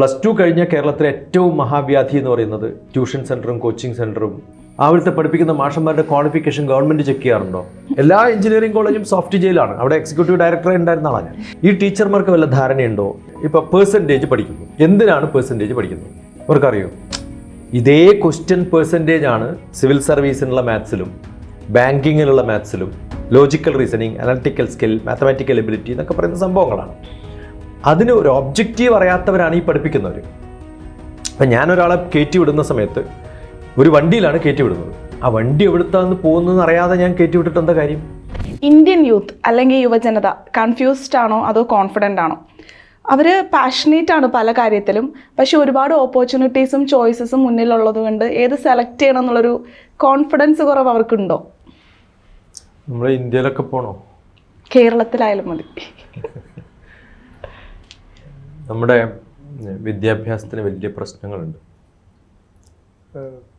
Plus two കഴിഞ്ഞ കേരളത്തിലെ ഏറ്റവും മഹാവ്യാധി എന്ന് പറയുന്നത് ട്യൂഷൻ സെന്ററും കോച്ചിങ് സെന്ററും അവിടുത്തെ പഠിപ്പിക്കുന്ന മാഷന്മാരുടെ ക്വാളിഫിക്കേഷൻ ഗവൺമെന്റ് ചെക്ക് ചെയ്യാറുണ്ടോ? എല്ലാ എഞ്ചിനീയറിംഗ് കോളേജും സോഫ്റ്റ് ജയിലാണ്. അവിടെ എക്സിക്യൂട്ടീവ് ഡയറക്ടറെ ഉണ്ടായിരുന്ന ആളാണ് ഈ ടീച്ചർമാർക്ക് വല്ല ധാരണയുണ്ടോ? ഇപ്പോൾ പേഴ്സന്റേജ് പഠിക്കുന്നു. എന്തിനാണ് പേഴ്സന്റേജ് പഠിക്കുന്നത്? അവർക്കറിയോ? ഇതേ ക്വസ്റ്റ്യൻ പേഴ്സന്റേജ് ആണ് സിവിൽ സർവീസിനുള്ള മാത്സിലും ബാങ്കിങ്ങിലുള്ള മാത്സിലും logical reasoning analytical skill mathematical ability എന്നൊക്കെ പറയുന്ന സംഭവങ്ങളാണ്. അതിന് ഒരു ഒബ്ജക്റ്റീവ് അറിയാത്തവരാണ് ഈ പഠിപ്പിക്കുന്നവർ അപ്പം ഞാനൊരാളെ കയറ്റി വിടുന്ന സമയത്ത് ഒരു വണ്ടിയിലാണ് കയറ്റി വിടുന്നത്. ആ വണ്ടി എവിടുത്താന്ന് പോകുന്നതെന്ന് അറിയാതെ ഞാൻ കയറ്റി വിട്ടിട്ട് എന്താ കാര്യം? ഇന്ത്യൻ യൂത്ത് അല്ലെങ്കിൽ യുവജനത കൺഫ്യൂസ്ഡ് ആണോ അതോ കോൺഫിഡന്റ് ആണോ? അവർ പാഷനേറ്റ് ആണ് പല കാര്യത്തിലും. പക്ഷെ ഒരുപാട് ഓപ്പർച്യൂണിറ്റീസും ചോയ്സസും മുന്നിലുള്ളത് കൊണ്ട് ഏത് സെലക്ട് ചെയ്യണം എന്നുള്ളൊരു കോൺഫിഡൻസ് കുറവ് അവർക്കുണ്ടോ? നമ്മൾ ഇന്ത്യയിലൊക്കെ പോണോ? കേരളത്തിലായാലും മതി. നമ്മുടെ വിദ്യാഭ്യാസത്തിന് വലിയ പ്രശ്നങ്ങളുണ്ട്.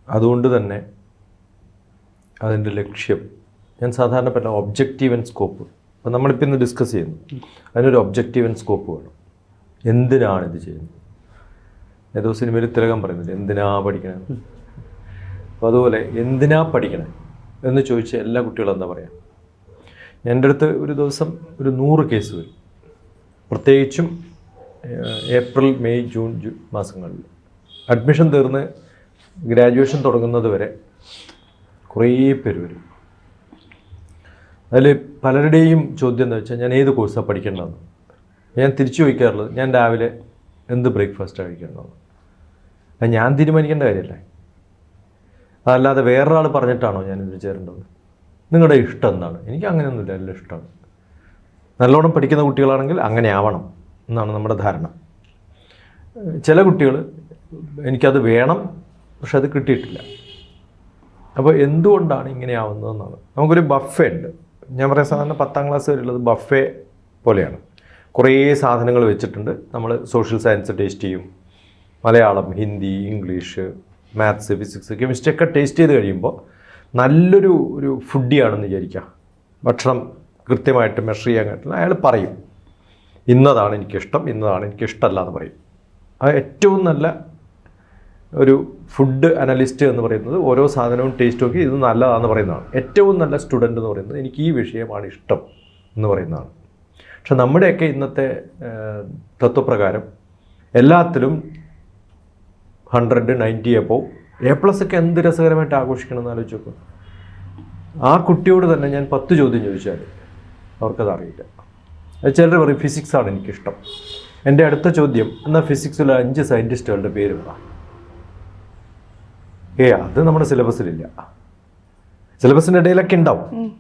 അതുകൊണ്ട് തന്നെ അതിന്റെ ലക്ഷ്യം ഞാൻ സാധാരണ പറഞ്ഞ ഒബ്ജക്റ്റീവ് ആൻഡ് സ്കോപ്പ് അപ്പം നമ്മളിപ്പോൾ ഇന്ന് ഡിസ്കസ് ചെയ്യുന്നു. അതിനൊരു ഒബ്ജക്റ്റീവ് ആൻഡ് സ്കോപ്പ് വേണം. എന്തിനാണ് ഇത് ചെയ്യുന്നത്? ഏതോ സിനിമയിൽ തിലകം പറയുന്നില്ല എന്തിനാ പഠിക്കണത് അപ്പോൾ അതുപോലെ എന്തിനാ പഠിക്കണേ എന്ന് ചോദിച്ച എല്ലാ കുട്ടികളും എന്താ പറയുക എന്റെ അടുത്ത് ഒരു ദിവസം ഒരു നൂറ് കേസ് വരും. പ്രത്യേകിച്ചും ഏപ്രിൽ മെയ് ജൂൺ ജൂ മാസങ്ങളിൽ. അഡ്മിഷൻ തീർന്ന് ഗ്രാജുവേഷൻ തുടങ്ങുന്നത് വരെ കുറേ പേര് വരും. അതിൽ പലരുടെയും ചോദ്യം എന്താ വെച്ചാൽ ഞാൻ ഏത് കോഴ്സാണ് പഠിക്കേണ്ടതെന്ന്. ഞാൻ തിരിച്ചു ചോദിക്കാറുള്ളത് ഞാൻ രാവിലെ എന്ത് ബ്രേക്ക്ഫാസ്റ്റ് കഴിക്കേണ്ടതെന്ന്. അത് ഞാൻ തീരുമാനിക്കേണ്ട കാര്യമല്ലേ? അതല്ലാതെ വേറൊരാൾ പറഞ്ഞിട്ടാണോ ഞാൻ ഇതിൽ ചേരേണ്ടത്? നിങ്ങളുടെ ഇഷ്ടം എന്താണ്? എനിക്ക് അങ്ങനെയൊന്നുമില്ല എല്ലാം ഇഷ്ടമാണ്. നല്ലോണം പഠിക്കുന്ന കുട്ടികളാണെങ്കിൽ അങ്ങനെ ആവണം. എന്നാണ് നമ്മുടെ ധാരണ. ചില കുട്ടികൾ എനിക്കത് വേണം പക്ഷെ അത് കിട്ടിയിട്ടില്ല. അപ്പോൾ എന്തുകൊണ്ടാണ് ഇങ്ങനെ ആവുന്നതെന്നാണ്. നമുക്കൊരു ബഫേ ഉണ്ട്. ഞാൻ പറയാൻ സാധാരണ പത്താം ക്ലാസ് വരെയുള്ളത് ബഫേ പോലെയാണ്. കുറേ സാധനങ്ങൾ വെച്ചിട്ടുണ്ട്. നമ്മൾ സോഷ്യൽ സയൻസ് ടേസ്റ്റ് ചെയ്യും. Malayalam Hindi English maths physics chemistry ഒക്കെ ടേസ്റ്റ് ചെയ്ത് കഴിയുമ്പോൾ നല്ലൊരു ഒരു ഫുഡിയാണെന്ന് വിചാരിക്കുക. ഭക്ഷണം കൃത്യമായിട്ട് മെഷർ ചെയ്യാൻ കഴിഞ്ഞാൽ അയാൾ പറയും. ഇന്നതാണ് എനിക്കിഷ്ടം ഇന്നതാണ് എനിക്കിഷ്ടമല്ല എന്ന് പറയും. ആ ഏറ്റവും നല്ല ഒരു ഫുഡ് അനലിസ്റ്റ് എന്ന് പറയുന്നത് ഓരോ സാധനവും ടേസ്റ്റ് നോക്കി ഇത് നല്ലതാണെന്ന് പറയുന്നതാണ്. ഏറ്റവും നല്ല സ്റ്റുഡന്റ് എന്ന് പറയുന്നത് എനിക്ക് ഈ വിഷയമാണ് ഇഷ്ടം എന്ന് പറയുന്നതാണ്. പക്ഷെ നമ്മുടെയൊക്കെ ഇന്നത്തെ തത്വപ്രകാരം എല്ലാത്തിലും hundred ninety above A plus ഒക്കെ എന്ത് രസകരമായിട്ട് ആഘോഷിക്കണം എന്ന് ആലോചിച്ച് നോക്കും. ആ കുട്ടിയോട് തന്നെ ഞാൻ പത്ത് ചോദ്യം ചോദിച്ചാൽ അവർക്കത് അറിയില്ല ചിലർ പറയും ഫിസിക്സാണ് എനിക്കിഷ്ടം. എന്റെ അടുത്ത ചോദ്യം എന്നാൽ ഫിസിക്സിലെ അഞ്ച് സയന്റിസ്റ്റുകളുടെ പേര് പറ. ഏ അത് നമ്മുടെ സിലബസിലില്ല സിലബസിന്റെ ഇടയിലൊക്കെ ഉണ്ടാവും.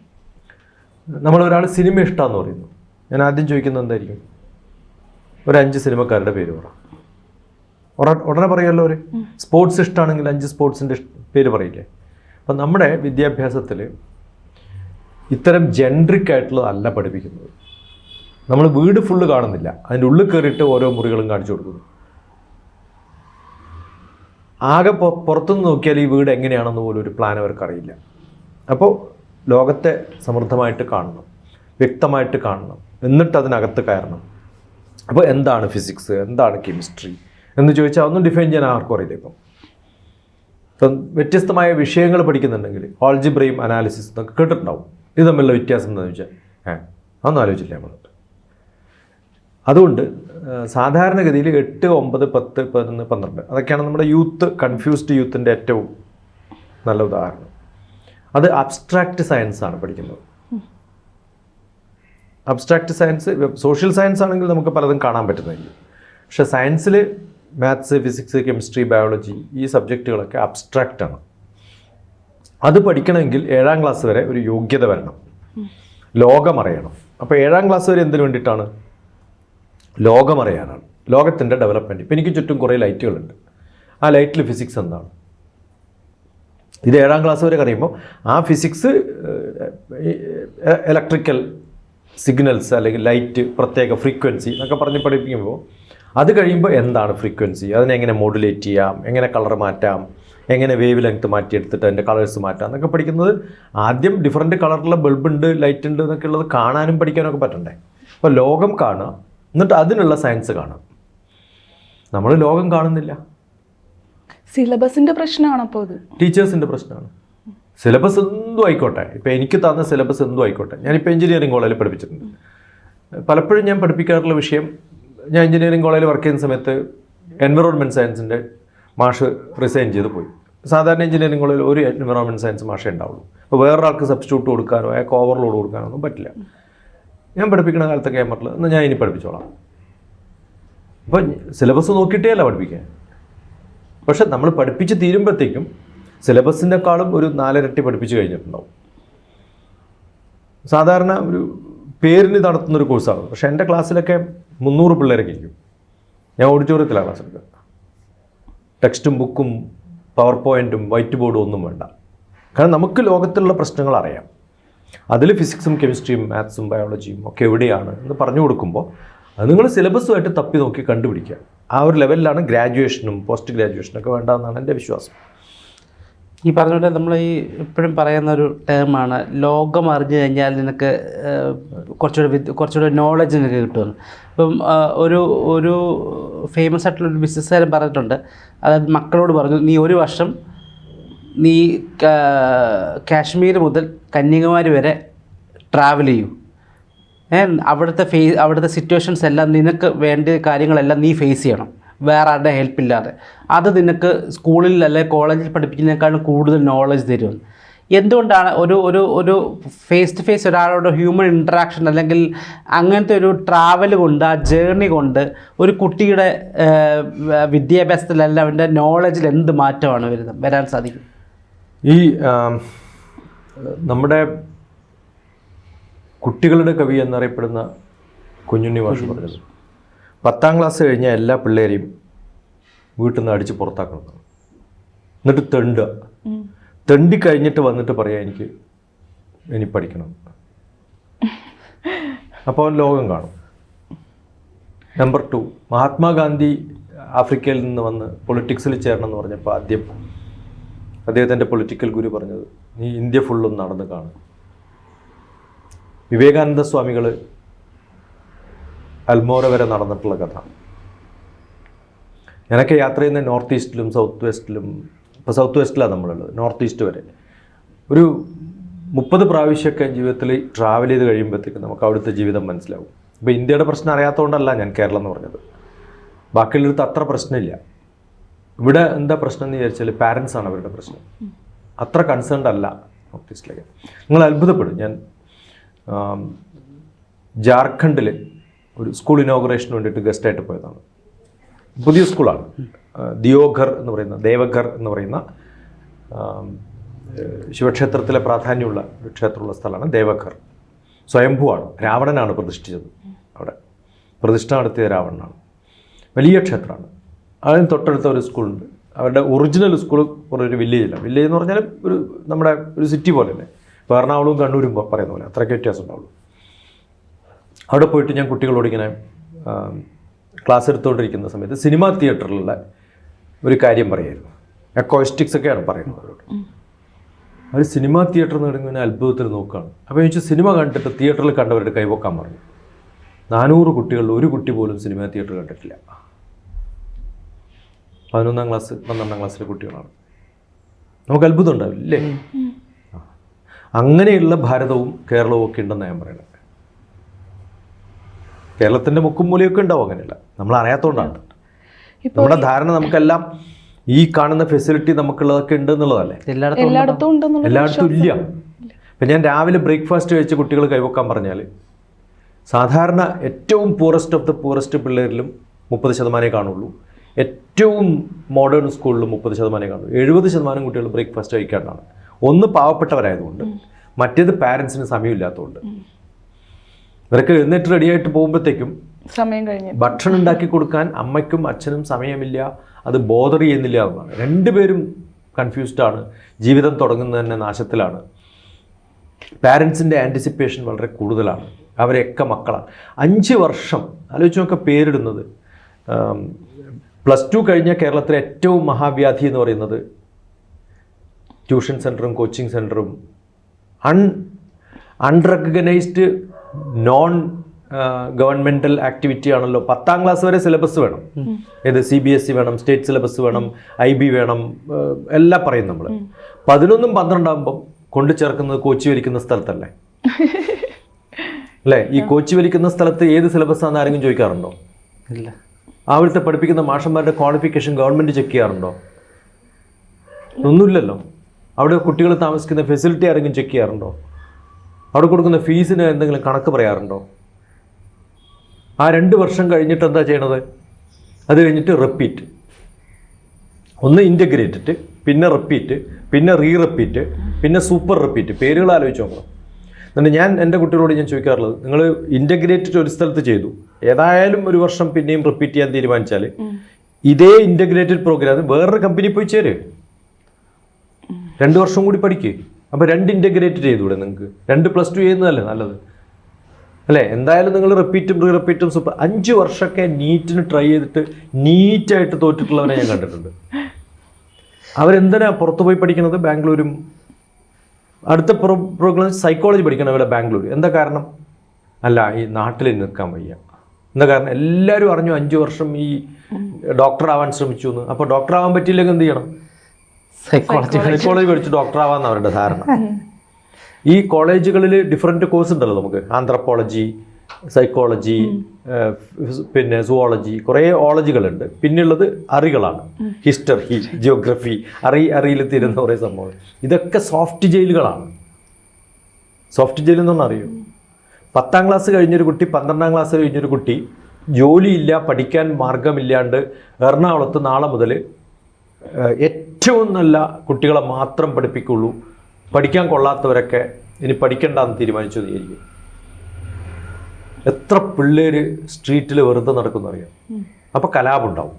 നമ്മൾ ഒരാൾ സിനിമ ഇഷ്ടമാന്ന് പറയുന്നു. ഞാൻ ആദ്യം ചോദിക്കുന്നത് എന്തായിരിക്കും? ഒരു അഞ്ച് സിനിമക്കാരുടെ പേര് പറ. ഉട- ഉടനെ പറയുമല്ലോ ഒരു സ്പോർട്സ് ഇഷ്ടമാണെങ്കിൽ അഞ്ച് സ്പോർട്സിന്റെ പേര് പറയില്ലേ? അപ്പം നമ്മുടെ വിദ്യാഭ്യാസത്തിൽ ഇത്തരം ജെൻഡ്രിക് ആയിട്ടുള്ള അല്ല പഠിപ്പിക്കുന്നത്. നമ്മൾ വീട് ഫുള്ള് കാണുന്നില്ല. അതിന്റെ ഉള്ളിൽ കയറിയിട്ട് ഓരോ മുറികളും കാണിച്ചു കൊടുക്കുന്നു. ആകെ പുറത്തുനിന്ന് നോക്കിയാൽ ഈ വീട് എങ്ങനെയാണെന്ന് പോലും ഒരു പ്ലാൻ അവർക്കറിയില്ല അപ്പോൾ ലോകത്തെ സമൃദ്ധമായിട്ട് കാണണം. വ്യക്തമായിട്ട് കാണണം. എന്നിട്ട് അതിനകത്ത് കയറണം. അപ്പോൾ എന്താണ് ഫിസിക്സ് എന്താണ് കെമിസ്ട്രി എന്ന് ചോദിച്ചാൽ ഒന്നും ഡിഫൈൻ ചെയ്യാൻ ആർക്കും അറിയില്ല ഇപ്പം. ഇപ്പം വ്യത്യസ്തമായ വിഷയങ്ങൾ പഠിക്കുന്നുണ്ടെങ്കിൽ ഓൾജിബ്രയും അനാലിസിസ് എന്നൊക്കെ കേട്ടിട്ടുണ്ടാവും. ഇത് തമ്മിലുള്ള വ്യത്യാസം എന്താണെന്ന് വെച്ചാൽ ഏ അതൊന്നും ആലോചിച്ചില്ല നമ്മൾ അതുകൊണ്ട് സാധാരണഗതിയിൽ എട്ട് ഒമ്പത് പത്ത് പതിനൊന്ന് പന്ത്രണ്ട് അതൊക്കെയാണ് നമ്മുടെ യൂത്ത് കൺഫ്യൂസ്ഡ് യൂത്തിന്റെ ഏറ്റവും നല്ല ഉദാഹരണം. അത് അബ്സ്ട്രാക്റ്റ് സയൻസ് ആണ് പഠിക്കുന്നത്. അബ്സ്ട്രാക്റ്റ് സയൻസ് സോഷ്യൽ സയൻസ് ആണെങ്കിൽ നമുക്ക് പലതും കാണാൻ പറ്റുന്നതായിരിക്കും. പക്ഷേ സയൻസിൽ മാത്സ് ഫിസിക്സ് കെമിസ്ട്രി ബയോളജി ഈ സബ്ജക്റ്റുകളൊക്കെ അബ്സ്ട്രാക്റ്റ് ആണ്. അത് പഠിക്കണമെങ്കിൽ ഏഴാം ക്ലാസ് വരെ ഒരു യോഗ്യത വരണം. ലോകം അറിയണം. അപ്പോൾ ഏഴാം ക്ലാസ് വരെ എന്തിനു വേണ്ടിയിട്ടാണ്? ലോകം അറിയാനാണ് ലോകത്തിന്റെ ഡെവലപ്മെന്റ് ഇപ്പം എനിക്ക് ചുറ്റും കുറേ ലൈറ്റുകളുണ്ട് ആ ലൈറ്റിൽ ഫിസിക്സ് എന്താണ്? ഇത് ഏഴാം ക്ലാസ് വരെ അറിയുമ്പോൾ ആ ഫിസിക്സ് ഇലക്ട്രിക്കൽ സിഗ്നൽസ് അല്ലെങ്കിൽ ലൈറ്റ് പ്രത്യേക ഫ്രീക്വൻസി എന്നൊക്കെ പറഞ്ഞ് പഠിപ്പിക്കുമ്പോൾ അത് കഴിയുമ്പോൾ എന്താണ് ഫ്രീക്വൻസി അതിനെ എങ്ങനെ മോഡുലേറ്റ് ചെയ്യാം? എങ്ങനെ കളർ മാറ്റാം? എങ്ങനെ വേവ് ലെങ്ത് മാറ്റിയെടുത്തിട്ട് അതിന്റെ കളേഴ്സ് മാറ്റാം? എന്നൊക്കെ പഠിക്കുന്നത് ആദ്യം ഡിഫറെന്റ് കളറിലുള്ള ബൾബുണ്ട് ലൈറ്റ് ഉണ്ട് എന്നൊക്കെ ഉള്ളത് കാണാനും പഠിക്കാനൊക്കെ പറ്റണ്ടേ? അപ്പോൾ ലോകം കാണുക എന്നിട്ട് അതിനുള്ള സയൻസ് കാണാം. നമ്മൾ ലോകം കാണുന്നില്ല. സിലബസിന്റെ പ്രശ്നമാണ് അപ്പോൾ ടീച്ചേഴ്സിന്റെ പ്രശ്നമാണ്. സിലബസ് എന്തും ആയിക്കോട്ടെ. ഇപ്പോൾ എനിക്ക് തന്ന സിലബസ് എന്തും ആയിക്കോട്ടെ. ഞാനിപ്പോൾ എഞ്ചിനീയറിംഗ് കോളേജിൽ പഠിപ്പിച്ചിട്ടുണ്ട്. പലപ്പോഴും ഞാൻ പഠിപ്പിക്കാറുള്ള വിഷയം ഞാൻ എഞ്ചിനീയറിംഗ് കോളേജിൽ വർക്ക് ചെയ്യുന്ന സമയത്ത് എൻവറോൺമെന്റ് സയൻസിന്റെ മാഷ് റിസൈൻ ചെയ്ത് പോയി. സാധാരണ എഞ്ചിനീയറിംഗ് കോളേജിൽ ഒരു എൻവറോൺമെന്റ് സയൻസ് മാഷേ ഉണ്ടാവുള്ളൂ. അപ്പോൾ വേറൊരാൾക്ക് സബ്സ്റ്റിറ്റ്യൂട്ട് കൊടുക്കാനോ അയാൾക്ക് ഓവർലോഡ് കൊടുക്കാനോ ഒന്നും പറ്റില്ല. ഞാൻ പഠിപ്പിക്കുന്ന കാലത്തൊക്കെ ഞാൻ പറഞ്ഞില്ല എന്നാൽ ഞാൻ ഇനി പഠിപ്പിച്ചോളാം. അപ്പം സിലബസ് നോക്കിയിട്ടേ അല്ല പഠിപ്പിക്കാൻ. പക്ഷെ നമ്മൾ പഠിപ്പിച്ച് തീരുമ്പോഴത്തേക്കും സിലബസിനേക്കാളും ഒരു നാലരട്ടി പഠിപ്പിച്ച് കഴിഞ്ഞിട്ടുണ്ടാവും. സാധാരണ ഒരു പേരിന് നടത്തുന്ന ഒരു കോഴ്സാണ്. പക്ഷെ എന്റെ ക്ലാസ്സിലൊക്കെ മുന്നൂറ് പിള്ളേരൊക്കെ ഇരിക്കും ഞാൻ ഓഡിറ്റോറിയത്തിലാണ് ക്ലാസ് എടുക്കുക. ടെക്സ്റ്റും ബുക്കും പവർ പോയിന്റും വൈറ്റ് ബോർഡും ഒന്നും വേണ്ട. കാരണം നമുക്ക് ലോകത്തിലുള്ള പ്രശ്നങ്ങൾ അറിയാം. അതിൽ ഫിസിക്സും കെമിസ്ട്രിയും മാത്സും ബയോളജിയും ഒക്കെ എവിടെയാണ് എന്ന് പറഞ്ഞു കൊടുക്കുമ്പോൾ അത് നിങ്ങൾ സിലബസുമായിട്ട് തപ്പി നോക്കി കണ്ടുപിടിക്കുക. ആ ഒരു ലെവലിലാണ് ഗ്രാജുവേഷനും പോസ്റ്റ് ഗ്രാജുവേഷനും ഒക്കെ വേണ്ടതെന്നാണ് എന്റെ വിശ്വാസം. ഈ പറഞ്ഞ പോലെ നമ്മൾ ഈ എപ്പോഴും പറയുന്ന ഒരു ടേമാണ് ലോകം അറിഞ്ഞു കഴിഞ്ഞാൽ നിനക്ക് കുറച്ചുകൂടെ കുറച്ചുകൂടെ നോളജ് നിനക്ക് കിട്ടുമെന്ന്. ഇപ്പം ഒരു ഒരു ഫേമസ് ആയിട്ടുള്ള ഒരു ബിസിനസ്സുകാരൻ പറഞ്ഞിട്ടുണ്ട്. അതായത് മക്കളോട് പറഞ്ഞു നീ ഒരു വർഷം നീ കാശ്മീർ മുതൽ കന്യാകുമാരി വരെ ട്രാവൽ ചെയ്യൂ. അവിടുത്തെ ഫേ അവിടുത്തെ സിറ്റുവേഷൻസ് എല്ലാം നിനക്ക് വേണ്ട കാര്യങ്ങളെല്ലാം നീ ഫേസ് ചെയ്യണം. വേറെ ആരുടെ ഹെൽപ്പ് ഇല്ലാതെ. അത് നിനക്ക് സ്കൂളിൽ അല്ലെ കോളേജിൽ പഠിപ്പിക്കുന്നതിനേക്കാളും കൂടുതൽ നോളജ് തരും. എന്തുകൊണ്ടാണ് ഒരു ഒരു ഒരു ഫേസ് ടു ഫേസ് ഒരാളോട് ഹ്യൂമൻ ഇൻട്രാക്ഷൻ അല്ലെങ്കിൽ അങ്ങനത്തെ ഒരു ട്രാവൽ കൊണ്ട് ആ ജേർണി കൊണ്ട് ഒരു കുട്ടിയുടെ വിദ്യാഭ്യാസത്തിലല്ല അവന്റെ നോളജിൽ എന്ത് മാറ്റമാണ് വരുന്നത്? വരാൻ സാധിക്കും. ഈ നമ്മുടെ കുട്ടികളുടെ കവി എന്നറിയപ്പെടുന്ന കുഞ്ഞുണ്ണി മാഷ് പറഞ്ഞത്. പത്താം ക്ലാസ് കഴിഞ്ഞ എല്ലാ പിള്ളേരെയും വീട്ടിൽ നിന്ന് അടിച്ച് പുറത്താക്കണം. എന്നിട്ട് തെണ്ടുക തെണ്ടി കഴിഞ്ഞിട്ട് വന്നിട്ട് പറയാം എനിക്ക് ഇനി പഠിക്കണം. അപ്പോൾ അവൻ ലോകം കാണും. Number two. മഹാത്മാഗാന്ധി ആഫ്രിക്കയിൽ നിന്ന് വന്ന് പൊളിറ്റിക്സിൽ ചേരണം എന്ന് പറഞ്ഞപ്പോൾ ആദ്യം അദ്ദേഹത്തിന്റെ പൊളിറ്റിക്കൽ ഗുരു പറഞ്ഞത് നീ ഇന്ത്യ ഫുള്ളും നടന്ന് കാണും. വിവേകാനന്ദ സ്വാമികൾ അൽമോറ വരെ നടന്നിട്ടുള്ള കഥ. ഞാനൊക്കെ യാത്ര ചെയ്യുന്ന നോർത്ത് ഈസ്റ്റിലും സൗത്ത് വെസ്റ്റിലും ഇപ്പോൾ സൗത്ത് വെസ്റ്റിലാണ് നമ്മളുള്ളത് നോർത്ത് ഈസ്റ്റ് വരെ. ഒരു മുപ്പത് പ്രാവശ്യമൊക്കെ ജീവിതത്തിൽ ട്രാവൽ ചെയ്ത് കഴിയുമ്പോഴത്തേക്ക് നമുക്ക് അവിടുത്തെ ജീവിതം മനസ്സിലാവും. ഇപ്പോൾ ഇന്ത്യയുടെ പ്രശ്നം അറിയാത്തതുകൊണ്ടല്ല ഞാൻ കേരളം എന്ന് പറഞ്ഞത്. ബാക്കിയുള്ളടത്ത് അത്ര പ്രശ്നമില്ല. ഇവിടെ എന്താ പ്രശ്നം എന്ന് വിചാരിച്ചാൽ പാരൻസ് ആണ് അവരുടെ പ്രശ്നം. അത്ര കൺസേൺഡ് അല്ല നോർത്ത് നിങ്ങൾ അത്ഭുതപ്പെടും. ഞാൻ ജാർഖണ്ഡിൽ ഒരു സ്കൂൾ ഇനോഗ്രേഷന് വേണ്ടിയിട്ട് ഗസ്റ്റായിട്ട് പോയതാണ്. പുതിയ സ്കൂളാണ് ദിയോഘർ എന്ന് പറയുന്ന ദേവഘർ എന്ന് പറയുന്ന ശിവക്ഷേത്രത്തിലെ പ്രാധാന്യമുള്ള ഒരു ക്ഷേത്രമുള്ള സ്ഥലമാണ് ദേവഘർ. സ്വയംഭുവാണ് രാവണനാണ് പ്രതിഷ്ഠിച്ചത് അവിടെ. പ്രതിഷ്ഠ നടത്തിയ രാവണനാണ്. വലിയ ക്ഷേത്രമാണ്. അതിന് തൊട്ടടുത്ത ഒരു സ്കൂളുണ്ട്. അവരുടെ ഒറിജിനൽ സ്കൂൾ കുറേ ഒരു വില്ലേജിലാണ് വില്ലേജ് എന്ന് പറഞ്ഞാൽ ഒരു നമ്മുടെ ഒരു സിറ്റി പോലെ തന്നെ ഇപ്പോൾ എറണാകുളവും കണ്ണൂരും പറയുന്ന പോലെ അത്രയ്ക്ക് വ്യത്യാസം ഉണ്ടാവുള്ളൂ. അവിടെ പോയിട്ട് ഞാൻ കുട്ടികളോട് ഇങ്ങനെ ക്ലാസ് എടുത്തുകൊണ്ടിരിക്കുന്ന സമയത്ത് സിനിമാ തിയേറ്ററിലുള്ള ഒരു കാര്യം പറയായിരുന്നു. എക്കോയിസ്റ്റിക്സ് ഒക്കെയാണ് പറയുന്നത് അവരോട്. അവർ സിനിമാ തിയേറ്റർ നേടുന്നതിന് അത്ഭുതത്തിൽ നോക്കുകയാണ്. അപ്പോൾ ചോദിച്ചു സിനിമ കണ്ടിട്ട് തിയേറ്ററിൽ കണ്ടവരുടെ കൈവക്കാൻ പറഞ്ഞു. നാനൂറ് കുട്ടികളിൽ ഒരു കുട്ടി പോലും സിനിമാ തിയേറ്റർ കണ്ടിട്ടില്ല. പതിനൊന്നാം ക്ലാസ് പന്ത്രണ്ടാം ക്ലാസ്സിലെ കുട്ടികളാണ്. നമുക്ക് അത്ഭുതം ഉണ്ടാവില്ല അല്ലേ അങ്ങനെയുള്ള ഭാരതവും കേരളവും ഒക്കെ ഉണ്ടെന്ന് ഞാൻ പറയുന്നത് കേരളത്തിന്റെ മുക്കും മൂലയൊക്കെ ഉണ്ടാവും അങ്ങനെയല്ല. നമ്മൾ അറിയാത്തതുകൊണ്ടാണ് നമ്മുടെ ധാരണ നമുക്കെല്ലാം ഈ കാണുന്ന ഫെസിലിറ്റി നമുക്കുള്ളതൊക്കെ ഉണ്ട് എന്നുള്ളതല്ലേ? എല്ലായിടത്തും ഇല്ല. ഇപ്പം ഞാൻ രാവിലെ ബ്രേക്ക്ഫാസ്റ്റ് കഴിച്ച് കുട്ടികൾ കൈവക്കാൻ പറഞ്ഞാൽ സാധാരണ ഏറ്റവും പൂറസ്റ്റ് ഓഫ് ദ പൂറസ്റ്റ് പിള്ളേരിലും മുപ്പത് ശതമാനമേ കാണുള്ളൂ. ഏറ്റവും മോഡേൺ സ്കൂളിൽ മുപ്പത് ശതമാനം കാണുന്നു എഴുപത് ശതമാനം കുട്ടികൾ ബ്രേക്ക്ഫാസ്റ്റ് കഴിക്കാണ്ടാണ് ഒന്ന് പാവപ്പെട്ടവരായതുകൊണ്ട്. മറ്റേത് പാരൻസിന് സമയമില്ലാത്തതുകൊണ്ട്. ഇവരൊക്കെ എഴുന്നേറ്റ് റെഡിയായിട്ട് പോകുമ്പോഴത്തേക്കും സമയം കഴിഞ്ഞു. ഭക്ഷണം ഉണ്ടാക്കി കൊടുക്കാൻ അമ്മയ്ക്കും അച്ഛനും സമയമില്ല. അത് ബോധർ ചെയ്യുന്നില്ല എന്നാണ്. രണ്ടുപേരും കൺഫ്യൂസ്ഡ് ആണ്. ജീവിതം തുടങ്ങുന്നത് തന്നെ നാശത്തിലാണ്. പാരൻസിന്റെ ആന്റിസിപ്പേഷൻ വളരെ കൂടുതലാണ്. അവരെയൊക്കെ മക്കളാണ്. അഞ്ച് വർഷം ആലോചിച്ച് നോക്കുക പേരിടുന്നത്. പ്ലസ് ടു കഴിഞ്ഞ കേരളത്തിലെ ഏറ്റവും മഹാവ്യാധി എന്ന് പറയുന്നത് ട്യൂഷൻ സെന്ററും കോച്ചിങ് സെന്ററും un unrecognised non governmental activity ആണല്ലോ. പത്താം ക്ലാസ് വരെ സിലബസ് വേണം. ഏത് സി ബി എസ് ഇ വേണം സ്റ്റേറ്റ് സിലബസ് വേണം ഐ ബി വേണം എല്ലാം പറയും നമ്മൾ പതിനൊന്നും പന്ത്രണ്ടാകുമ്പം കൊണ്ടു ചേർക്കുന്നത് കോച്ചി വലിക്കുന്ന സ്ഥലത്തല്ലേ? അല്ലേ? ഈ കോച്ചി വലിക്കുന്ന സ്ഥലത്ത് ഏത് സിലബസ് ആണെന്ന് ആരെങ്കിലും ചോദിക്കാറുണ്ടോ? ഇല്ല. അവിടുത്തെ പഠിപ്പിക്കുന്ന മാഷന്മാരുടെ ക്വാളിഫിക്കേഷൻ ഗവൺമെന്റ് ചെക്ക് ചെയ്യാറുണ്ടോ? ഒന്നുമില്ലല്ലോ. അവിടെ കുട്ടികൾ താമസിക്കുന്ന ഫെസിലിറ്റി ആരെങ്കിലും ചെക്ക് ചെയ്യാറുണ്ടോ? അവിടെ കൊടുക്കുന്ന ഫീസിന് എന്തെങ്കിലും കണക്ക് പറയാറുണ്ടോ? ആ രണ്ട് വർഷം കഴിഞ്ഞിട്ട് എന്താ ചെയ്യണത്? അത് കഴിഞ്ഞിട്ട് റിപ്പീറ്റ് ഒന്ന് ഇന്റഗ്രേറ്റഡ് പിന്നെ റിപ്പീറ്റ് പിന്നെ റീ റിപ്പീറ്റ് പിന്നെ സൂപ്പർ റിപ്പീറ്റ് പേരുകൾ ആലോചിച്ച് നോക്കണം. എന്നിട്ട് ഞാൻ എന്റെ കുട്ടികളോട് ഞാൻ ചോദിക്കാറുള്ളത് നിങ്ങൾ ഇന്റഗ്രേറ്റഡ് ഒരു സ്ഥലത്ത് ചെയ്തു. ഏതായാലും ഒരു വർഷം പിന്നെയും റിപ്പീറ്റ് ചെയ്യാൻ തീരുമാനിച്ചാൽ ഇതേ ഇന്റഗ്രേറ്റഡ് പ്രോഗ്രാം വേറൊരു കമ്പനി പോയി ചേര്. രണ്ട് വർഷം കൂടി പഠിക്കുക അപ്പോൾ രണ്ട് ഇന്റഗ്രേറ്റ് ചെയ്തുകൂടെ നിങ്ങൾക്ക് രണ്ട് പ്ലസ് ടു ചെയ്യുന്നതല്ലേ നല്ലത്? അല്ലേ? എന്തായാലും നിങ്ങൾ റിപ്പീറ്റും റീ റിപ്പീറ്റും സൂപ്പർ അഞ്ച് വർഷമൊക്കെ നീറ്റിന് ട്രൈ ചെയ്തിട്ട് നീറ്റായിട്ട് തോറ്റിട്ടുള്ളവരെ ഞാൻ കണ്ടിട്ടുണ്ട്. അവരെന്തിനാ പുറത്ത് പോയി പഠിക്കുന്നത്? ബാംഗ്ലൂരും അടുത്ത പ്രോ പ്രോഗ്രാം സൈക്കോളജി പഠിക്കണം ഇവിടെ ബാംഗ്ലൂർ എന്താ കാരണം? അല്ല ഈ നാട്ടിൽ നിൽക്കാൻ വയ്യ. എന്താ കാരണം? എല്ലാവരും അറിഞ്ഞു അഞ്ച് വർഷം ഈ ഡോക്ടർ ആവാൻ ശ്രമിച്ചു എന്ന് അപ്പോൾ ഡോക്ടർ ആവാൻ പറ്റിയില്ലെങ്കിൽ എന്ത് ചെയ്യണം? സൈക്കോളജി സൈക്കോളജി പഠിച്ച് ഡോക്ടർ ആവാന്ന് അവരുടെ ധാരണ. ഈ കോളേജുകളിൽ ഡിഫറെന്റ് കോഴ്സ് ഉണ്ടല്ലോ നമുക്ക്. ആന്ത്രപ്പോളജി സൈക്കോളജി പിന്നെ സുവോളജി കുറേ ഓളജികളുണ്ട്. പിന്നെയുള്ളത് അറികളാണ്. ഹിസ്റ്ററി ജിയോഗ്രഫി അറി അറിയിൽ തീരുന്ന കുറേ സംഭവങ്ങൾ. ഇതൊക്കെ സോഫ്റ്റ് ജയിലുകളാണ് സോഫ്റ്റ് ജയിൽ എന്നൊന്നും അറിയൂ? പത്താം ക്ലാസ് കഴിഞ്ഞൊരു കുട്ടി പന്ത്രണ്ടാം ക്ലാസ് കഴിഞ്ഞൊരു കുട്ടി ജോലിയില്ല പഠിക്കാൻ മാർഗമില്ലാണ്ട് എറണാകുളത്ത് നാളെ മുതൽ ഏറ്റവും നല്ല കുട്ടികളെ മാത്രം പഠിപ്പിക്കുള്ളൂ. പഠിക്കാൻ കൊള്ളാത്തവരൊക്കെ ഇനി പഠിക്കണ്ടെന്ന് തീരുമാനിച്ചു വിചാരിക്കും എത്ര പിള്ളേര് സ്ട്രീറ്റിൽ വെറുതെ നടക്കുന്ന അറിയാം അപ്പോൾ കലാപുണ്ടാവും.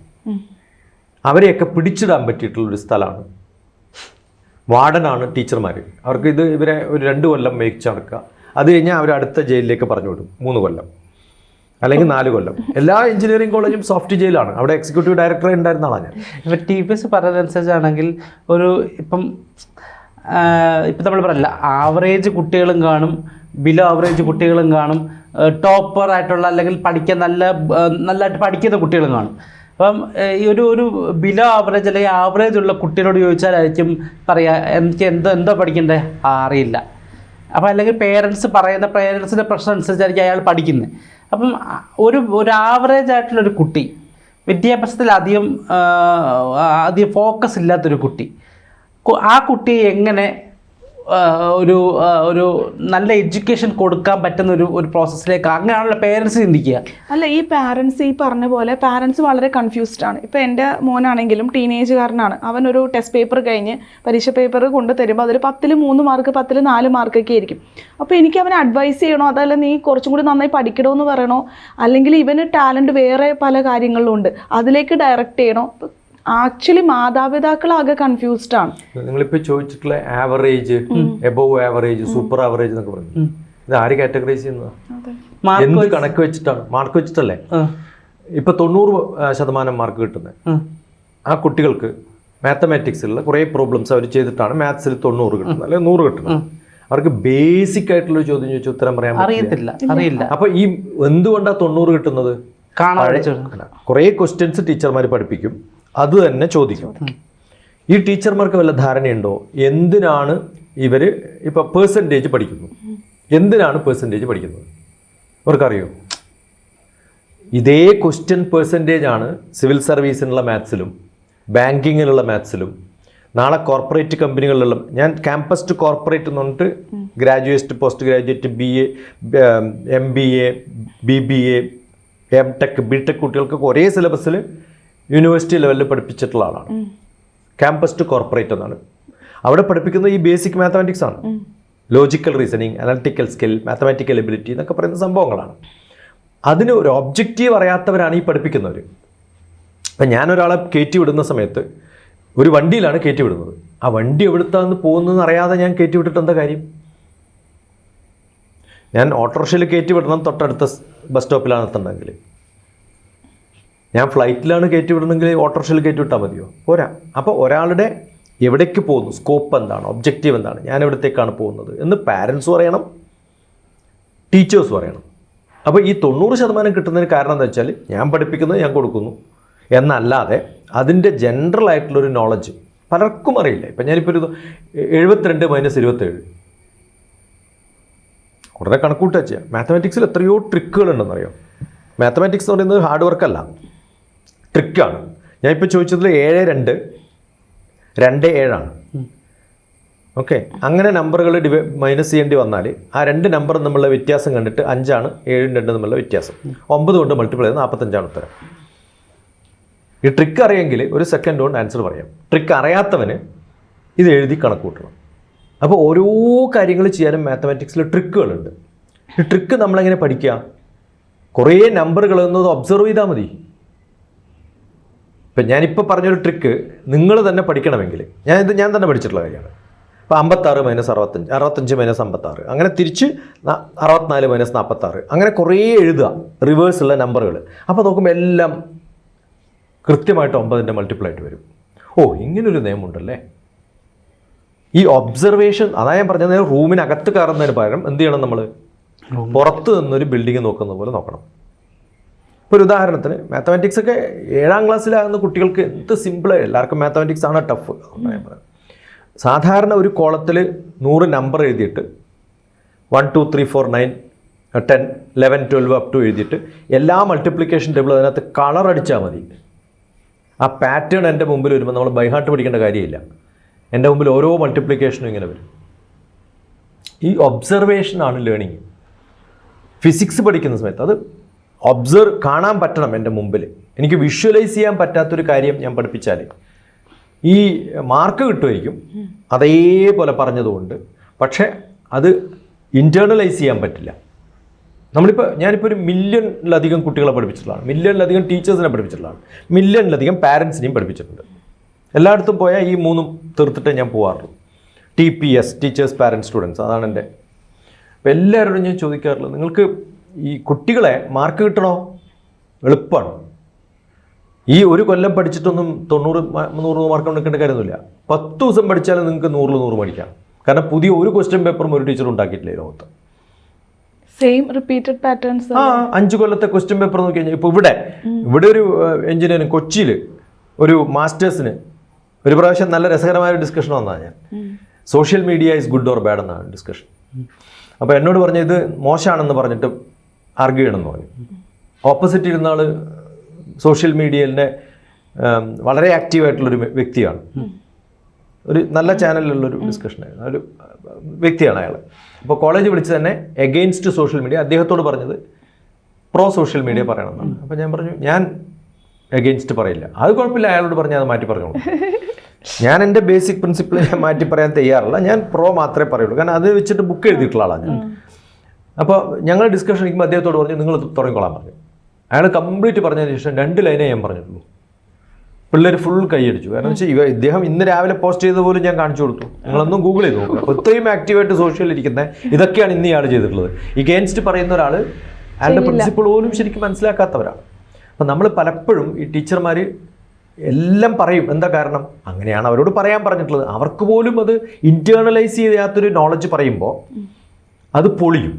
അവരെയൊക്കെ പിടിച്ചിടാൻ പറ്റിയിട്ടുള്ളൊരു സ്ഥലമാണ്. വാർഡനാണ് ടീച്ചർമാർ അവർക്ക് ഇത് ഇവരെ ഒരു രണ്ട് കൊല്ലം മേയിച്ച് നടക്കുക. അത് കഴിഞ്ഞാൽ അവർ അടുത്ത ജയിലിലേക്ക് പറഞ്ഞു വിടും. മൂന്ന് കൊല്ലം. അല്ലെങ്കിൽ നാല് കൊല്ലം. എല്ലാ എഞ്ചിനീയറിംഗ് കോളേജും സോഫ്റ്റ് ജയിലാണ് അവിടെ എക്സിക്യൂട്ടീവ് ഡയറക്ടർ ഉണ്ടായിരുന്ന ആളാണ് ഞാൻ. ഇപ്പം ടി പി എസ് പറഞ്ഞതനുസരിച്ചാണെങ്കിൽ ഒരു ഇപ്പം ഇപ്പം നമ്മൾ പറയില്ല ആവറേജ് കുട്ടികളും കാണും ബിലോ ആവറേജ് കുട്ടികളും കാണും ടോപ്പർ ആയിട്ടുള്ള അല്ലെങ്കിൽ പഠിക്കാൻ നല്ല നല്ലതായിട്ട് പഠിക്കുന്ന കുട്ടികളും കാണും. അപ്പം ഈ ഒരു ഒരു ബിലോ ആവറേജ് അല്ലെങ്കിൽ ആവറേജ് ഉള്ള കുട്ടികളോട് ചോദിച്ചാലായിരിക്കും പറയുക എനിക്ക് എന്തോ എന്തോ പഠിക്കണ്ടേ? അറിയില്ല. അപ്പം അല്ലെങ്കിൽ പേരൻസ് പറയുന്ന പേരൻസിന്റെ പ്രശ്നം അനുസരിച്ചായിരിക്കും അയാൾ പഠിക്കുന്നത് അപ്പം ഒരു ഒരു ആവറേജ് ആയിട്ടുള്ള ഒരു കുട്ടി വിദ്യാഭ്യാസത്തിൽ അധികം അധികം ഫോക്കസ് ഇല്ലാത്തൊരു കുട്ടി ആ കുട്ടി എങ്ങനെ ഒരു ഒരു നല്ല എഡ്യൂക്കേഷൻ കൊടുക്കാൻ പറ്റുന്ന ഒരു ഒരു പ്രോസസ്സിലേക്ക് അങ്ങനെയാണല്ലോ പേരൻസ് ചിന്തിക്കുക. അല്ല ഈ പാരൻസ് ഈ പറഞ്ഞ പോലെ പാരൻസ് വളരെ കൺഫ്യൂസ്ഡ് ആണ്. ഇപ്പോൾ എന്റെ മോനാണെങ്കിലും ടീനേജുകാരനാണ് അവൻ ഒരു ടെസ്റ്റ് പേപ്പർ കഴിഞ്ഞ് പരീക്ഷ പേപ്പർ കൊണ്ട് തരുമ്പോൾ അതിൽ പത്തിൽ മൂന്ന് മാർക്ക് പത്തിൽ നാല് മാർക്കൊക്കെ ആയിരിക്കും. അപ്പോൾ എനിക്ക് അവനെ അഡ്വൈസ് ചെയ്യണോ? അതല്ല നീ കുറച്ചും കൂടി നന്നായി പഠിക്കണോ എന്ന് പറയണോ? അല്ലെങ്കിൽ ഇവന് ടാലന്റ് വേറെ പല കാര്യങ്ങളിലും ഉണ്ട്. അതിലേക്ക് ഡയറക്റ്റ് ചെയ്യണോ? ആക്ച്വലി മാതാപിതാക്കളാകെ കൺഫ്യൂസ്ഡ് ആണ്. നിങ്ങളിപ്പോൾ ചോദിച്ചിട്ടുള്ള average above average super average എന്നൊക്കെ പറഞ്ഞു ഇത് ആര് കാറ്റഗറൈസ് ചെയ്യുന്നതാണ് മാർക്ക് എന്ത് കണക്ക് വെച്ചിട്ടാണ്? മാർക്ക് വെച്ചിട്ടല്ലേ? ഇപ്പൊ തൊണ്ണൂറ് ശതമാനം മാർക്ക് കിട്ടുന്നത് ആ. കുട്ടികൾക്ക് മാത്തമാറ്റിക്സിലുള്ള കുറേ പ്രോബ്ലംസ് അവർ ചെയ്തിട്ടാണ് മാത്സിൽ തൊണ്ണൂറ് കിട്ടുന്നത് അല്ലെങ്കിൽ നൂറ് കിട്ടുന്നത് അവർക്ക് ബേസിക് ആയിട്ടുള്ള ചോദ്യം ചോദിച്ചാൽ ഉത്തരം പറയാൻ അറിയത്തില്ല. അറിയില്ല. അപ്പൊ ഈ എന്തുകൊണ്ടാണ് തൊണ്ണൂറ് കിട്ടുന്നത്? കാണാൻ കുറേ ക്വസ്റ്റ്യൻസ് ടീച്ചർമാർ പഠിപ്പിക്കും. അത് തന്നെ ചോദിക്കും. ഈ ടീച്ചർമാർക്ക് വല്ല ധാരണയുണ്ടോ? എന്തിനാണ് ഇവർ ഇപ്പം പേഴ്സന്റേജ് പഠിക്കുന്നു? എന്തിനാണ് പേഴ്സന്റേജ് പഠിക്കുന്നത്? അവർക്കറിയോ? ഇതേ ക്വസ്റ്റ്യൻ പേഴ്സന്റേജ് ആണ് സിവിൽ സർവീസിനുള്ള മാത്സിലും ബാങ്കിങ്ങിലുള്ള മാത്സിലും നാളെ കോർപ്പറേറ്റ് കമ്പനികളിലുള്ള ഞാൻ ക്യാമ്പസ് ടു കോർപ്പറേറ്റ് എന്ന് പറഞ്ഞിട്ട് graduate post graduate B A M B A B B A M tech B tech കുട്ടികൾക്കൊക്കെ ഒരേ സിലബസിൽ യൂണിവേഴ്സിറ്റി ലെവലിൽ പഠിപ്പിച്ചിട്ടുള്ള ആളാണ്. ക്യാമ്പസ് ടു കോർപ്പറേറ്റ് എന്നാണ്. അവിടെ പഠിപ്പിക്കുന്നത് ഈ ബേസിക് മാത്തമാറ്റിക്സ് ആണ്. Logical reasoning analytical skill mathematical ability എന്നൊക്കെ പറയുന്ന സംഭവങ്ങളാണ്. അതിന് ഒരു ഒബ്ജക്റ്റീവ് അറിയാത്തവരാണ് ഈ പഠിപ്പിക്കുന്നവർ അപ്പം ഞാനൊരാളെ കയറ്റി വിടുന്ന സമയത്ത് ഒരു വണ്ടിയിലാണ് കയറ്റി വിടുന്നത്. ആ വണ്ടി എവിടുത്താന്ന് പോകുന്നതെന്ന് അറിയാതെ ഞാൻ കയറ്റി വിട്ടിട്ട് എന്താ കാര്യം? ഞാൻ ഓട്ടോറിക്ഷയിൽ കയറ്റി വിടണം തൊട്ടടുത്ത ബസ് സ്റ്റോപ്പിലാണ് എത്തണമെങ്കിൽ ഞാൻ ഫ്ലൈറ്റിലാണ് കയറ്റി വിടണമെങ്കിൽ ഓട്ടോറിക്ഷയിൽ കയറ്റി വിട്ടാൽ മതിയോ? പോരാ. അപ്പോൾ ഒരാളുടെ എവിടേക്ക് പോകുന്നു? സ്കോപ്പ് എന്താണ്? ഒബ്ജക്റ്റീവ് എന്താണ്? ഞാൻ എവിടത്തേക്കാണ് പോകുന്നത്? എന്ന് പാരൻസ് പറയണം. ടീച്ചേഴ്സ് പറയണം. അപ്പോൾ ഈ തൊണ്ണൂറ് ശതമാനം കിട്ടുന്നതിന് കാരണം എന്താ വെച്ചാൽ ഞാൻ പഠിപ്പിക്കുന്നത് ഞാൻ കൊടുക്കുന്നു. എന്നല്ലാതെ അതിന്റെ ജനറൽ ആയിട്ടുള്ളൊരു നോളജ് പലർക്കും അറിയില്ല. ഇപ്പം ഞാനിപ്പോൾ ഒരു എഴുപത്തിരണ്ട് മൈനസ് ഇരുപത്തേഴ്. ഉടനെ കണക്കൂട്ടാ ചെയ്യുക മാത്തമാറ്റിക്സിൽ എത്രയോ ട്രിക്കുകളുണ്ടെന്നറിയോ മാത്തമാറ്റിക്സ് എന്ന് പറയുന്നത് ഹാർഡ് വർക്കല്ല ട്രിക്കാണ് ഞാൻ ഇപ്പോൾ ചോദിച്ചതിൽ ഏഴ് രണ്ട് രണ്ട് ഏഴാണ്. ഓക്കെ അങ്ങനെ നമ്പറുകൾ ഡിവൈ മൈനസ് ചെയ്യേണ്ടി വന്നാൽ ആ രണ്ട് നമ്പർ തമ്മിലുള്ള വ്യത്യാസം കണ്ടിട്ട് അഞ്ചാണ് ഏഴും രണ്ടും തമ്മിലുള്ള വ്യത്യാസം. ഒമ്പത് കൊണ്ട് മൾട്ടിപ്ലൈ ചെയ്ത് നാൽപ്പത്തഞ്ചാണ് ഉത്തരം. ഈ ട്രിക്ക് അറിയെങ്കിൽ ഒരു സെക്കൻഡ് കൊണ്ട് ആൻസർ പറയാം. ട്രിക്ക് അറിയാത്തവന് ഇത് എഴുതി കണക്ക് കൂട്ടണം. അപ്പോൾ ഓരോ കാര്യങ്ങൾ ചെയ്യാനും മാത്തമാറ്റിക്സിൽ ട്രിക്കുകളുണ്ട് ഈ ട്രിക്ക് നമ്മളെങ്ങനെ പഠിക്കുക കുറേ നമ്പറുകൾ എന്നത് ഒബ്സർവ് ചെയ്താൽ മതി. ഇപ്പം ഞാനിപ്പോൾ പറഞ്ഞൊരു ട്രിക്ക് നിങ്ങൾ തന്നെ പഠിക്കണമെങ്കിൽ ഞാൻ ഇത് ഞാൻ തന്നെ പഠിച്ചിട്ടുള്ള കാര്യമാണ്. ഇപ്പോൾ അമ്പത്താറ് മൈനസ് അറുപത്തഞ്ച് അറുപത്തഞ്ച് മൈനസ് അമ്പത്താറ് അങ്ങനെ തിരിച്ച് അറുപത്തിനാല് മൈനസ് നാൽപ്പത്താറ് അങ്ങനെ കുറേ എഴുതുക റിവേഴ്സുള്ള നമ്പറുകൾ അപ്പോൾ നോക്കുമ്പോൾ എല്ലാം കൃത്യമായിട്ട് ഒമ്പതിന്റെ ആയിട്ട് വരും. ഓ ഇങ്ങനൊരു നിയമമുണ്ടല്ലേ? ഈ ഒബ്സർവേഷൻ അതാ ഞാൻ പറഞ്ഞത് റൂമിനകത്ത് കയറുന്നതിന് പകരം എന്ത് ചെയ്യണം നമ്മൾ പുറത്ത് നിന്നൊരു ബിൽഡിംഗ് നോക്കുന്ന പോലെ നോക്കണം. ഒരു ഉദാഹരണത്തിന് മാത്തമാറ്റിക്സ് ഒക്കെ ഏഴാം ക്ലാസ്സിലാകുന്ന കുട്ടികൾക്ക് എന്ത് സിമ്പിളായി എല്ലാവർക്കും മാത്തമാറ്റിക്സ് ആണ് ടഫ് സാധാരണ ഒരു കോളത്തിൽ നൂറ് നമ്പർ എഴുതിയിട്ട് one two three four nine ten eleven twelve up to എഴുതിയിട്ട് എല്ലാ മൾട്ടിപ്ലിക്കേഷൻ ടേബിളും അതിനകത്ത് കളർ അടിച്ചാൽ മതി. ആ പാറ്റേൺ എന്റെ മുമ്പിൽ വരുമ്പോൾ നമ്മൾ ബൈഹാർട്ട് പഠിക്കേണ്ട കാര്യമില്ല. എന്റെ മുമ്പിൽ ഓരോ മൾട്ടിപ്ലിക്കേഷനും ഇങ്ങനെ വരും. ഈ ഒബ്സർവേഷനാണ് ലേണിങ് ഫിസിക്സ് പഠിക്കുന്ന സമയത്ത് അത് ഒബ്സർവ് കാണാൻ പറ്റണം എന്റെ മുമ്പിൽ. എനിക്ക് വിഷ്വലൈസ് ചെയ്യാൻ പറ്റാത്തൊരു കാര്യം ഞാൻ പഠിപ്പിച്ചാൽ. ഈ മാർക്ക് കിട്ടുമായിരിക്കും. അതേപോലെ പറഞ്ഞതുകൊണ്ട്. പക്ഷേ അത് ഇന്റേർണലൈസ് ചെയ്യാൻ പറ്റില്ല. നമ്മളിപ്പോൾ ഞാനിപ്പോൾ ഒരു മില്യണിലധികം കുട്ടികളെ പഠിപ്പിച്ചിട്ടുള്ളതാണ്. മില്യണിലധികം ടീച്ചേഴ്സിനെ പഠിപ്പിച്ചിട്ടുള്ളതാണ്. മില്യണിലധികം പാരൻസിനെയും പഠിപ്പിച്ചിട്ടുണ്ട്. എല്ലായിടത്തും പോയാൽ ഈ മൂന്നും തീർത്തിട്ടേ ഞാൻ പോകാറുള്ളൂ T P S teachers parents students അതാണ് എന്റെ അപ്പോൾ എല്ലാവരോടും ഞാൻ ചോദിക്കാറുള്ളത്. നിങ്ങൾക്ക് ഈ കുട്ടികളെ മാർക്ക് കിട്ടണോ? എളുപ്പമാണ് ഈ ഒരു കൊല്ലം പഠിച്ചിട്ടൊന്നും തൊണ്ണൂറ് നൂറ് മാർക്ക് എടുക്കേണ്ട കാര്യമൊന്നുമില്ല. പത്ത് ദിവസം പഠിച്ചാലും നിങ്ങൾക്ക് നൂറിൽ നൂറ് പഠിക്കാം. കാരണം പുതിയ ഒരു ക്വസ്റ്റ്യൻ പേപ്പറും ഒരു ടീച്ചർ ഉണ്ടാക്കിയിട്ടില്ല ലോകത്ത്? സെയിം റിപ്പീറ്റഡ് പാറ്റേൺസ് ആ അഞ്ച് കൊല്ലത്തെ ക്വസ്റ്റ്യൻ പേപ്പർ നോക്കി കഴിഞ്ഞാൽ ഇപ്പോൾ ഇവിടെ ഇവിടെ ഒരു എഞ്ചിനീയറിംഗ് കൊച്ചിയിൽ ഒരു മാസ്റ്റേഴ്സിന് ഒരു പ്രാവശ്യം നല്ല രസകരമായ ഒരു ഡിസ്കഷൻ വന്നതാണ് ഞാൻ. Social media is good or bad എന്നാണ് ഡിസ്കഷൻ അപ്പോൾ എന്നോട് പറഞ്ഞ ഇത് മോശമാണെന്ന് പറഞ്ഞിട്ട് ആർഗ്യൂ ചെയ്യണമെന്ന് പറഞ്ഞു. ഓപ്പോസിറ്റ് ഇരുന്ന ആൾ സോഷ്യൽ മീഡിയയിലെ വളരെ ആക്റ്റീവായിട്ടുള്ളൊരു വ്യക്തിയാണ്. ഒരു നല്ല ചാനലിലുള്ളൊരു ഡിസ്കഷനായിരുന്നു ഒരു വ്യക്തിയാണ് അയാൾ അപ്പോൾ കോളേജ് വിളിച്ച് തന്നെ എഗെയിൻസ്റ്റ് സോഷ്യൽ മീഡിയ അദ്ദേഹത്തോട് പറഞ്ഞത് പ്രോ സോഷ്യൽ മീഡിയ പറയണമെന്നാണ്. അപ്പോൾ ഞാൻ പറഞ്ഞു ഞാൻ എഗെയിൻസ്റ്റ് പറയില്ല. അത് കുഴപ്പമില്ല അയാളോട് പറഞ്ഞാൽ അത് മാറ്റി പറഞ്ഞോളൂ. ഞാൻ എന്റെ ബേസിക് പ്രിൻസിപ്പിൾ ഞാൻ മാറ്റി പറയാൻ തയ്യാറല്ല. ഞാൻ പ്രോ മാത്രമേ പറയുള്ളൂ. കാരണം അത് വെച്ചിട്ട് ബുക്ക് എഴുതിയിട്ടുള്ള ആളാണ് ഞാൻ. അപ്പോൾ ഞങ്ങൾ ഡിസ്കഷൻ ഇരിക്കുമ്പോൾ അദ്ദേഹത്തോട് പറഞ്ഞു നിങ്ങൾ തുടങ്ങിക്കൊള്ളാൻ പറഞ്ഞു. അയാൾ കംപ്ലീറ്റ് പറഞ്ഞതിന് ശേഷം രണ്ട് ലൈനേ ഞാൻ പറഞ്ഞിട്ടുള്ളൂ. പിള്ളേർ ഫുൾ കൈയടിച്ചു. കാരണം വെച്ചാൽ ഇവ ഇദ്ദേഹം ഇന്ന് രാവിലെ പോസ്റ്റ് ചെയ്ത പോലും ഞാൻ കാണിച്ചു കൊടുത്തു. നിങ്ങളൊന്നും ഗൂഗിൾ ചെയ്ത് നോക്കുക. അപ്പോൾ ഇത്രയും ആക്റ്റീവായിട്ട് സോഷ്യലിൽ ഇരിക്കുന്ന ഇതൊക്കെയാണ് ഇന്ന് ഇയാൾ ചെയ്തിട്ടുള്ളത്. ഈ ഗെയിൻസ്റ്റ് പറയുന്ന ഒരാൾ അയാളുടെ പ്രിൻസിപ്പിൾ പോലും ശരിക്കും മനസ്സിലാക്കാത്തവരാണ്. അപ്പം നമ്മൾ പലപ്പോഴും ഈ ടീച്ചർമാർ എല്ലാം പറയും എന്താ കാരണം? അങ്ങനെയാണ് അവരോട് പറയാൻ പറഞ്ഞിട്ടുള്ളത്. അവർക്ക് പോലും അത് ഇന്റേർണലൈസ് ചെയ്യാത്തൊരു നോളജ് പറയുമ്പോൾ അത് പൊളിയും.